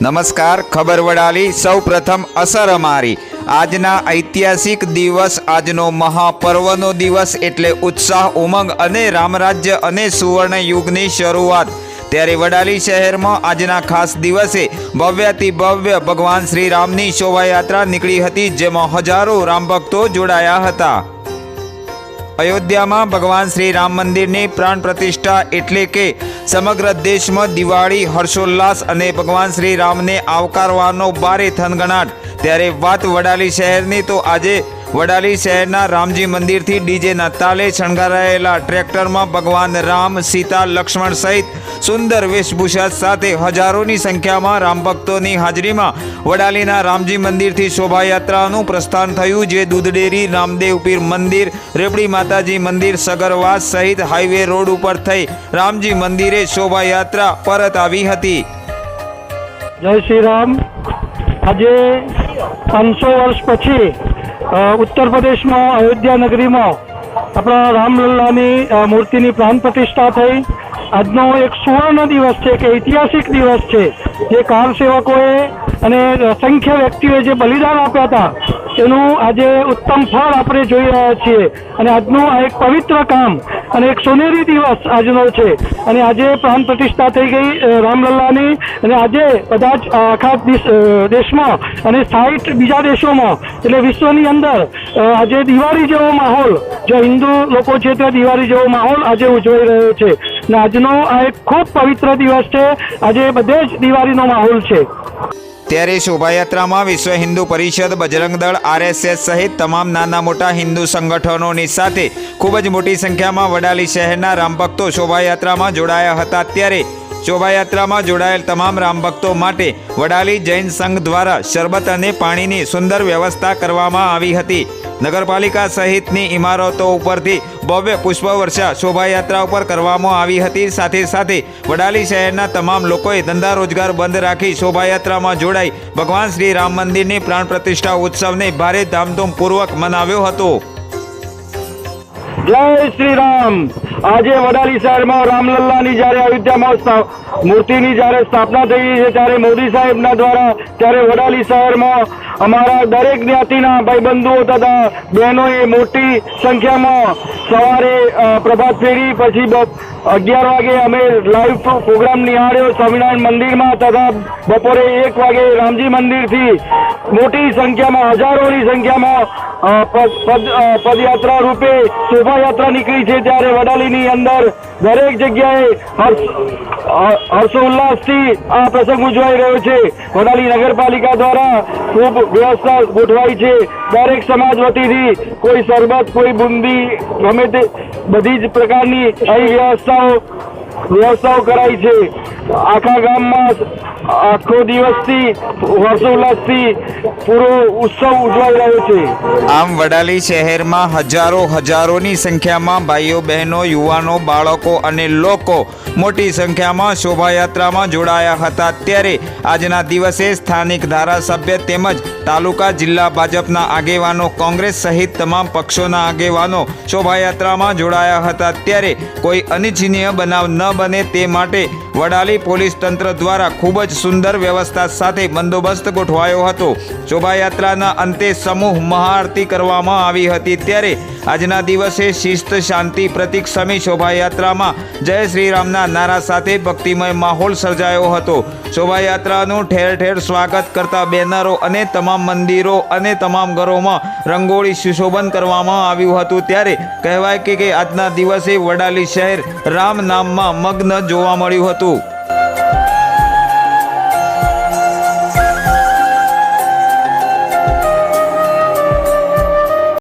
નમસ્કાર, ખબર વડાલી સૌ પ્રથમ અસર અમારી. આજના ઐતિહાસિક દિવસ, આજનો મહાપર્વનો દિવસ એટલે ઉત્સાહ, ઉમંગ અને રામરાજ્ય અને સુવર્ણ યુગની શરૂઆત. ત્યારે વડાલી શહેરમાં આજના ખાસ દિવસે ભવ્યથી ભવ્ય ભગવાન શ્રી રામની શોભાયાત્રા નીકળી હતી, જેમાં હજારો રામ ભક્તો જોડાયા હતા. અયોધ્યામાં ભગવાન શ્રી રામ મંદિરની પ્રાણ પ્રતિષ્ઠા એટલે કે સમગ્ર દેશમાં દિવાળી, હર્ષોલ્લાસ અને ભગવાન શ્રી રામને આવકારવાનો ભારે થનગણાટ. ત્યારે વાત વડાલી શહેરની તો આજે વડાલી શહેરના રામજી મંદિરથી ડીજેના તાલે શણગારાયેલા ટ્રેક્ટરમાં ભગવાન રામ, સીતા, લક્ષ્મણ સહિત સુંદર વેશભૂષા સાથે હજારોની સંખ્યામાં રામ ભક્તોની હાજરીમાં વડાલીના રામજી મંદિરથી શોભાયાત્રાનું પ્રસ્થાન થયું, જે દૂધડેરી, રામદેવ પીર મંદિર રેપડી માતાજી મંદિર, સગરવાસ સહિત હાઈવે રોડ ઉપર થઈ રામજી મંદિરે શોભાયાત્રા પરત આવી હતી. જય શ્રી રામ. આજે પાંચસો વર્ષ પછી ઉત્તર પ્રદેશમાં અયોધ્યા નગરીમાં આપણા રામલલ્લાની મૂર્તિની પ્રાણ પ્રતિષ્ઠા થઈ. આજનો એક સુવર્ણ દિવસ છે કે ઐતિહાસિક દિવસ છે. જે કાર સેવકોએ અને અસંખ્ય વ્યક્તિઓએ જે બલિદાન આપ્યા હતા તેનું આજે ઉત્તમ ફળ આપણે જોઈ રહ્યા છીએ. અને આજનું આ એક પવિત્ર કામ અને એક સોનેરી દિવસ આજનો છે. અને આજે પ્રાણ પ્રતિષ્ઠા થઈ ગઈ રામલલ્લાની. અને આજે બધા જ આખા દેશમાં અને સાઠ બીજા દેશોમાં, એટલે વિશ્વની અંદર આજે દિવાળી જેવો માહોલ, જે હિન્દુ લોકો છે તે દિવાળી જેવો માહોલ આજે ઉજવાઈ રહ્યો છે. અને આજનો આ એક ખૂબ પવિત્ર દિવસ છે. આજે બધે જ દિવાળીનો માહોલ છે. ત્યારે શોભાયાત્રામાં વિશ્વ હિન્દુ પરિષદ, બજરંગ દળ, આરએસએસ સહિત તમામ નાના મોટા હિન્દુ સંગઠનોની સાથે ખૂબ જ મોટી સંખ્યામાં વડાલી શહેરના રામભક્તો શોભાયાત્રામાં જોડાયા હતા. ત્યારે શોભાયાત્રામાં જોડાયેલ તમામ રામભક્તો માટે વડાલી જૈન સંઘ દ્વારા શરબત અને પાણીની સુંદર વ્યવસ્થા કરવામાં આવી હતી. નગરપાલિકા સહિતની ઇમારતો ઉપરથી ભવ્ય પુષ્પવર્ષા શોભાયાત્રા ઉપર કરવામાં આવી હતી. સાથે સાથે વડાલી શહેરના તમામ લોકોએ ધંધા રોજગાર બંધ રાખી શોભાયાત્રામાં જોડાઈ ભગવાન શ્રી રામ મંદિરની પ્રાણ પ્રતિષ્ઠા ઉત્સવને ભારે ધામધૂમપૂર્વક મનાવ્યો હતો. જય શ્રી રામ! આજે વડાલી શહેરમાં રામલલ્લાની જ્યારે અયોધ્યા મહોત્સવ મૂર્તિની જ્યારે સ્થાપના થઈ છે, ત્યારે મોદી સાહેબના દ્વારા ત્યારે વડાલી શહેરમાં અમારા દરેક જ્ઞાતિના ભાઈબંધુઓ તથા બહેનોએ મોટી સંખ્યામાં સવારે પ્રભાત ફેરી, પછી અગિયાર વાગે અમે લાઈવ પ્રોગ્રામ નિહાળ્યો સ્વામિનારાયણ મંદિરમાં તથા બપોરે એક વાગે રામજી મંદિરથી મોટી સંખ્યામાં, હજારોની સંખ્યામાં પદયાત્રા રૂપે શોભાયાત્રા નીકળી છે ત્યારે વડાલીની અંદર દરેક જગ્યાએ હર્ષ હર્ષોલ્લાસથી આ પ્રસંગ ઉજવાઈ રહ્યો છે. વડાલી નગરપાલિકા દ્વારા ખૂબ વ્યવસ્થા ગોઠવાઈ છે. દરેક સમાજ વતીથી કોઈ શરબત કોઈ બુંદી ગમે તે બધી જ પ્રકારની અહીં વ્યવસ્થાઓ વ્યવસ્થાઓ કરાય છે. આખા ગામમાં આખો દિવસથી હર્ષોલ્લાસથી પૂરો ઉત્સવ ઉજવાઈ રહ્યો છે. આમ વડાલી શહેરમાં હજારો હજારોની સંખ્યામાં ભાઈઓ, બહેનો, યુવાનો, બાળકો અને લોકો મોટી સંખ્યામાં શોભાયાત્રામાં જોડાયા હતા. ત્યારે આજના દિવસે સ્થાનિક ધારાસભ્ય તેમજ તાલુકા જિલ્લા ભાજપના આગેવાનો, કોંગ્રેસ સહિત તમામ પક્ષોના આગેવાનો શોભાયાત્રામાં જોડાયા હતા. ત્યારે કોઈ અનિચ્છનીય બનાવ ન બને તે માટે વડાલી પોલીસ તંત્ર દ્વારા ખૂબ જ સુંદર વ્યવસ્થા સાથે બંદોબસ્ત ગોઠવાયો હતો. શોભાયાત્રાના અંતે સમૂહ મહાઆરતી કરવામાં આવી હતી ત્યારે આજના દિવસે શિસ્ત, શાંતિ, પ્રતિક સમી શોભાયાત્રામાં જય શ્રીરામના નારા સાથે ભક્તિમય માહોલ સર્જાયો હતો. શોભાયાત્રાનું ઠેર ઠેર સ્વાગત કરતા બેનરો અને તમામ મંદિરો અને તમામ ઘરોમાં રંગોળી સુશોભન કરવામાં આવ્યું હતું. ત્યારે કહેવાય કે આજના દિવસે વડાલી શહેર રામ નામમાં મગ્ન જોવા મળ્યું હતું.